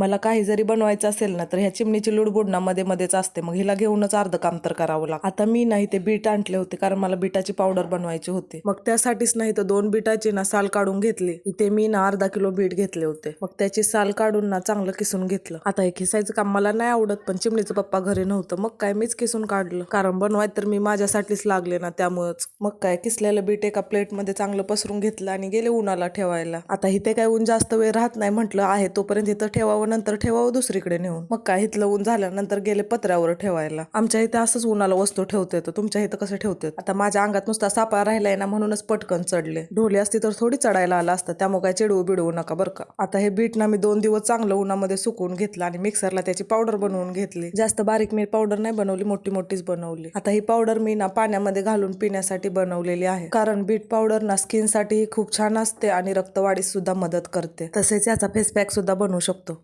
मला काही जरी बनवायचं असेल ना तर ह्या चिमणीची लुडबुड ना मध्ये मध्येच असते. मग हिला घेऊनच अर्ध काम तर करावं लागतं. आता मी नाही ते बीट आणले होते कारण मला बिटाची पावडर बनवायची होती. मग त्यासाठीच नाही तर दोन बिटाची ना साल काढून घेतली. इथे मी ना अर्धा किलो बीट घेतले होते. मग त्याची साल काढून ना चांगलं किसून घेतलं. आता हे किसायचं काम मला नाही आवडत पण चिमणीचं पप्पा घरी नव्हतं. मग काय मीच किसून काढलं. कारण बनवाय तर मी माझ्यासाठीच लागले ना त्यामुळेच. मग काय किसलेलं बीट एका प्लेटमध्ये चांगलं पसरून घेतलं आणि गेले उन्हाला ठेवायला. आता इथे काय ऊन जास्त वेळ राहत नाही म्हटलं आहे तोपर्यंत इथं ठेवावं नंतर ठेवावं दुसरीकडे नेऊन. मग काय इथलं ऊन झाल्यानंतर गेले पत्र्यावर ठेवायला. आमच्या इथे असंच उन्हाला वस्तू ठेवते तर तुमच्या इथं कसं ठेवते आता माझ्या अंगात नुसता सापळा राहिलाय ना म्हणूनच पटकन चढले. ढोली असती तर थोडी चढायला आला असतं त्यामुळे काय चिडवू बिडवू नका बरं का. आता हे बीट ना मी दोन दिवस चांगलं उन्हामध्ये सुकवून घेतलं आणि मिक्सरला त्याची पावडर बनवून घेतली. जास्त बारीक मी पावडर नाही बनवली मोठी मोठीच बनवली. आता ही पावडर मी ना पाण्यामध्ये घालून पिण्यासाठी बनवलेली आहे. कारण बीट पावडर ना स्किनसाठीही खूप छान असते आणि रक्तवाढीस सुद्धा मदत करते. तसेच याचा फेस पॅक सुद्धा बनवू शकतो.